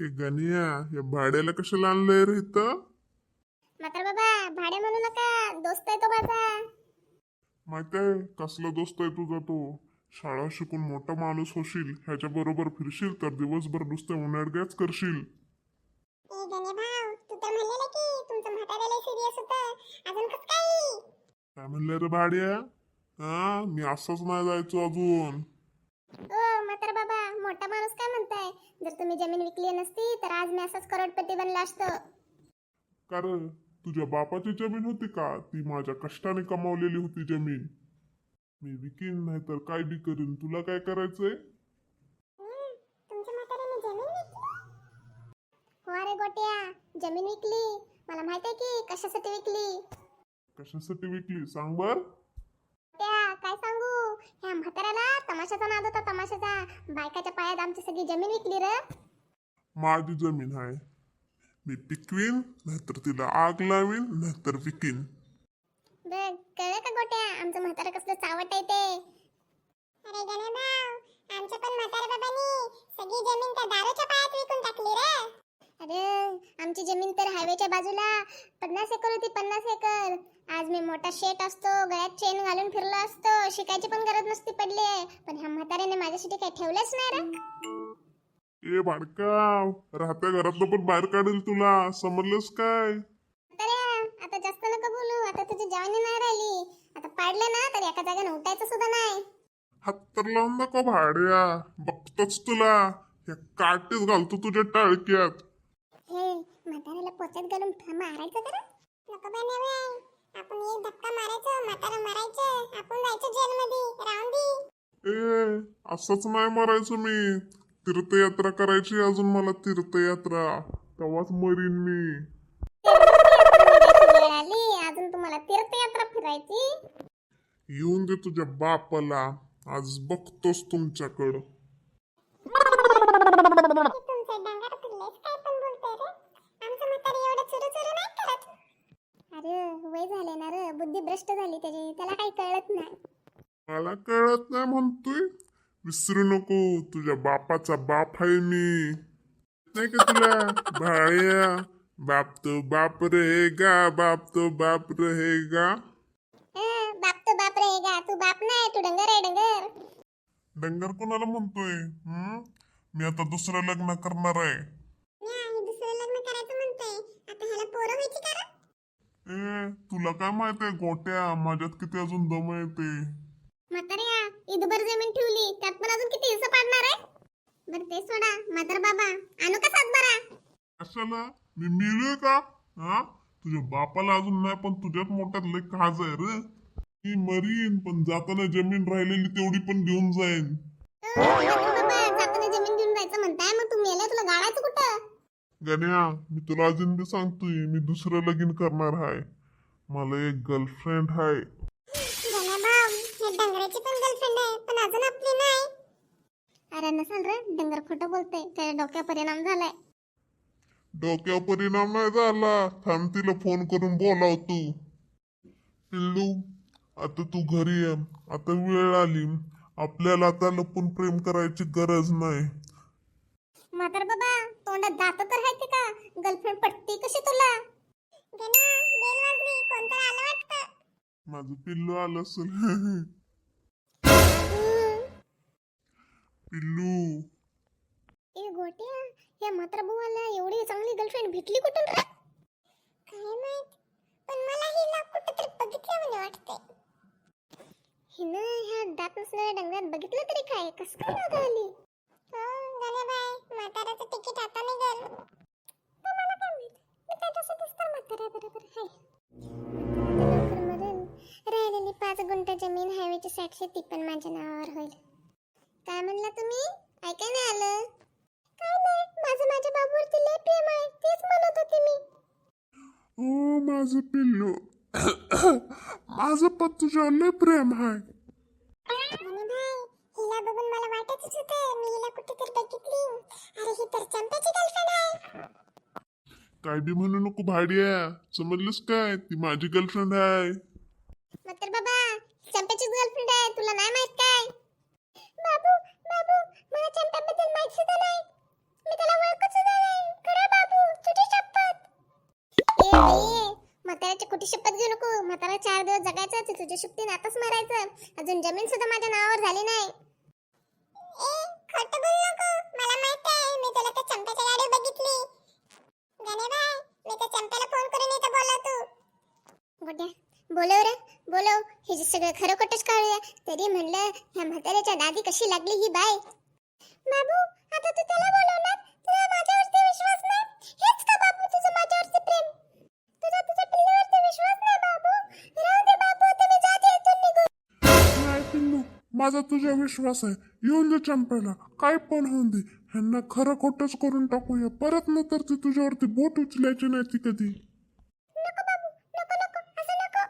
ए गनिया या भाड्याला कशाला आणलंय रे इथं? मात्र बाबा भाडे म्हणू नका. दोस्त आहे तो माझा. माहीत आहे? कसला दोस्त आहे तुझा तो? शाळा शिकून मोठा माणूस होशील ह्याच्या बरोबर फिरशील तर दिवसभर नुसते उन्हाळग्याच करशील. ए गणे भाऊ तू तर म्हणलेला की तुमचं म्हाताऱ्याला सिरियस होतं. अजून कसं काय काय म्हणलं रे भाड्या? हा मी असंच नाही जायचो अजून. ओ म्हातार बाबा मोठा माणूस काय म्हणताय जर तुम्ही जमीन विकली नसती तर आज मी असाच करोडपती बनला असतो. कारण तुझ्या बापाची जमीन होती का? ती माझ्या कष्टाने कमावलेली होती जमीन. मी विकीन नाही तर काय बी करीन तुला काय करायचंय? तुमच्या म्हाताऱ्याने जमीन विकली? हो अरे गोट्या जमीन विकली. मला माहीत आहे की कशासाठी विकली? कशासाठी विकली? सांग बर त्या काय सांगू ह्या म्हाताऱ्याला तमाशाचा नाद होता तमाशाचा. बायकाच्या पायात आमची सगळी जमीन विकली रे. माझी जमीन आहे. मी पिकवीन नाहीतर तिला आग लावीन नाहीतर विकीन. बघ कळलं का गोट्या? आमचं म्हातारं कसलं चावट आहे ते. अरे गणे भाऊ आमच्या पण म्हाताऱ्या बाबांनी सगळी जमीन त्या दारूच्या पायात विकून टाकली रे अरे आमची जमीन तर हायवेच्या बाजूला पन्नास एकर होती पन्नास एकर. आज मी मोठा शेट असतो गळ्यात चेन घालून फिरलो असतो शिकायची पण गरज नसती पडली पण ह्या म्हाताऱ्याने माझ्यासाठी काही ठेवलंच नाही रे. ए भाडका राहत्या घरातलं पण बाहेर काढेल तुला समजलंस काय? आता जास्त नका बोलू आता तुझी जवानी नाही राहिली. आता पाडलं ना तर एका जागेने उठायचं सुद्धा नाही. हात तर लावून नको भाड्या बघतोच तुला. या काटेच घालतो तुझ्या टाळक्यात. पोत्यात घालून मारायचं करा नको बनवे आपण एक धक्का मारायचं म्हातारा मारायचं. आपण जायचं जेलमध्ये. राहून दे. ए असंच नाही मरायचं मी. तीर्थयात्रा करायची अजून मला तीर्थयात्रा. तेव्हाच मरीन मी. वेळ आली? अजून तुम्हाला तीर्थयात्रा फिरायची? येऊन दे तुझ्या बापाला. आज बघतोस तुमच्याकडं तुमचं डांगर फिरलेस काय पण बोलतोय रे आमचं म्हातारी एवढं चुरू चुरू नाही करत अरे वय झाले ना भ्रष्ट झाली त्याची त्याला काही कळत नाही. मला कळत नाही म्हणतोय. विसरू नको तुझ्या बापाचा बाप आहे मी. नाही का तुला? भाया बाप तो बाप रहेगा बाप तो बाप रहेगा. हं, बाप तो बाप रहेगा तू बाप नाही तू डंगर आहे डंगर. डंगर कोणाला म्हणतोय? हम्म? मी आता दुसरं लग्न करणार आहे नाही दुसरं लग्न करायचं म्हणतोय आता ह्याला पोरं व्हायची का रे? ए तुला काय माहीत आहे गोट्या माझ्यात किती अजून दम येते म्हाताऱ्या ईदभर जमीन ठेवली त्यात पण अजून किती हिस्सा पाडणार आहे? बरं ते सोडा म्हातार बाबा आणू का सातबारा कशाला? मी मिळलोय का? हा? तुझ्या बापाला अजून नाही पण तुझ्यात मोठ्यात लय खाज आहे रे. मी मरीन पण जाताना जमीन राहिलेली तेवढी पण घेऊन जाईन. गण्या मी तुला अजून बी सांगतोय मी दुसरं लगीन करणार आहे मला एक गर्लफ्रेंड हे नाही. अरे नसल रे डंगर खोटं बोलते त्याच्या डोक्यावर परिणाम झालाय. डोक्यावर परिणाम नाही झाला थांब तिला फोन करून बोलाव तू पिल्लू आता तू घरी ये आता वेळ आली. आपल्याला आता लपून प्रेम करायची गरज नाही. म्हातार बाबा तोंडात दात तर आहे का? गर्लफ्रेंड पटती कशी तुला? गण्या बेल वाजली कोणतं आलं वाटतं? माझं पिल्लू आलं असेल. पिल्लू. ए गोट्या या म्हातारा बुवाला एवढी चांगली गर्लफ्रेंड भेटली कुठून रे? काय माहीत पण मला हिला कुठेतरी बघितलं म्हणे वाटतंय. हिनं ह्या दात नसणाऱ्या डंगरात बघितलं तरी काय? कस काय आली? जमीन हायवेची साठशे ती पण माझ्या नावावर होईल. काय म्हणला तुम्ही? ऐकाय नाही आलं. काय नाही माझं माझ्या बाबूवरती लय प्रेम आहे तेच म्हणत होते मी. ओ माझं पिल्लू. माझं पण तुझ्यावर लय प्रेम आहे. आणि भाई हिला बघून मला वाटतच होतं मी हिला कुठेतरी बघितली. अरे ही तर चंपाची गर्लफ्रेंड आहे. काय बी म्हणू नको भाड्या. समजलंस काय? ती माझी गर्लफ्रेंड आहे मग तर बाबा चंपाचीच गर्लफ्रेंड आहे तुला नाही माहीत काय बाबू बाबू मला चंपाबद्दल माहीत सुद्धा नाही मी त्याला ओळखत सुद्धा नाही बाई, म्हाताऱ्याची कुठे शपथ घेऊ नको. म्हातारा चार दिवस जगायचं तुझ्या शुक्तीने आताच मारायचं. अजून जमीन सुद्धा माझ्या नावावर झाली नाही. नको. मला माहीत आहे मी तुला त्या गाडी बघितली. गणे मी त्या फोन करून बोलवतो बोलव रे बोलव. हे जे सगळं खरं खोटंच काढूया. तरी म्हणलं ह्या म्हाताऱ्याच्या दादी कशी लागली ही बाय बाबू माझा तुझा विश्वास आहे. येऊन दे चंप्याला काय पण होऊन दे. ह्यांना खरं खोटंच करून टाकूया. परत नंतर ते तुझ्यावरती बोट उचलायची नाही ती कधी. नको बाबू. नको नको. असं नको.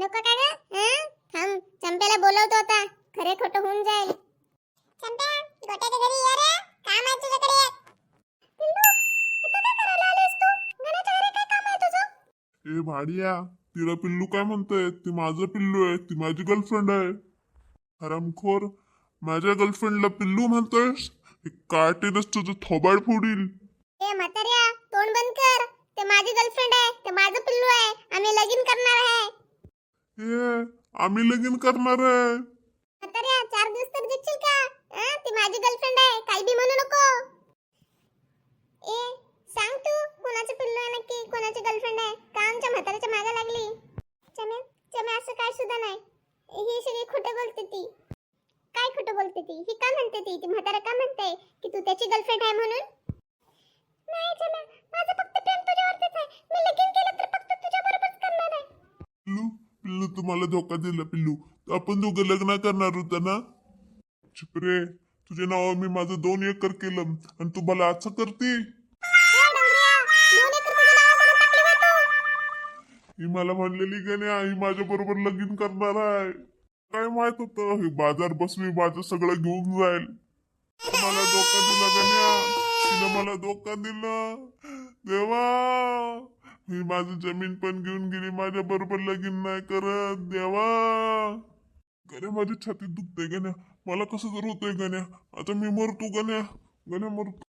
नको काय ग? हं? थांब. चंप्याला बोलवतो आता. खरे खोटं होऊन जाईल. चंप्या गोट्याच्या घरी ये रे. काम आहे तुझ्याकडे पिल्लू इथं काय करायला आलीस तू? गण्याच्या घरी काय काम आहे तुझं? ए भाडिया तिला पिल्लू काय म्हणतोय? ती माझं पिल्लू आहे. ती माझी गर्लफ्रेंड आहे. हरामखोर. माझ्या गर्लफ्रेंडला पिल्लू म्हणतोयस? काटेनच तुझं थोबाड फोडील. ए म्हाताऱ्या तोंड बंद कर. ते माझी गर्लफ्रेंड आहे ते माझं पिल्लू आहे. आम्ही लगीन करणार आहे. ए आम्ही लगीन करणार आहे. म्हाताऱ्या चार दिवस तर देशील का? हं? ती माझी गर्लफ्रेंड आहे काही बी म्हणू नको ए सांग तू कोणाचं पिल्लू आहे नक्की कोणाची गर्लफ्रेंड आहे का आमच्या म्हाताऱ्याच्या मागे लागली चमे चमे असं काय सुद्धा नाही ही सगळी खोटं बोलते ती काय खोटं बोलते ती ही का म्हणते ती ती म्हातारा का म्हणते की तू त्याची गर्लफ्रेंड आहे म्हणून? नाही चमे माझं फक्त प्रेम तुझ्यावरतीच आहे. मी लगीन केलं तर फक्त तुझ्या बरोबरच करणार आहे. पिल्लू पिल्लू तुम्हाला धोका दिला पिल्लू. आपण दोघं लग्न करणार होतं ना? चिपरे तुझ्या नावावर मी माझं दोन एकर केलं आणि तू मला असं करते तू. ही मला म्हणलेली गण्या ही माझ्या बरोबर लगीन करणार आहे. काय माहीत होतं हे बाजार बसवी माझं सगळं घेऊन जाईल. मला धोका दिला गण्या. तिनं मला धोका दिला. देवा मी माझी जमीन पण घेऊन गेली माझ्या बरोबर लगीन नाही करत. देवा. गण्या माझी छातीत दुखते गण्या. मला कसं जर होतंय गण्या? आता मी मरतो गण्या. गण्या मरतो.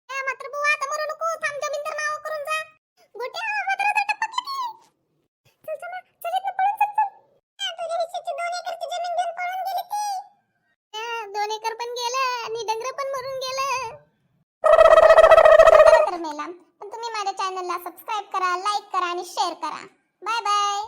चॅनलला सबस्क्राईब करा लाईक करा आणि शेअर करा. Bye bye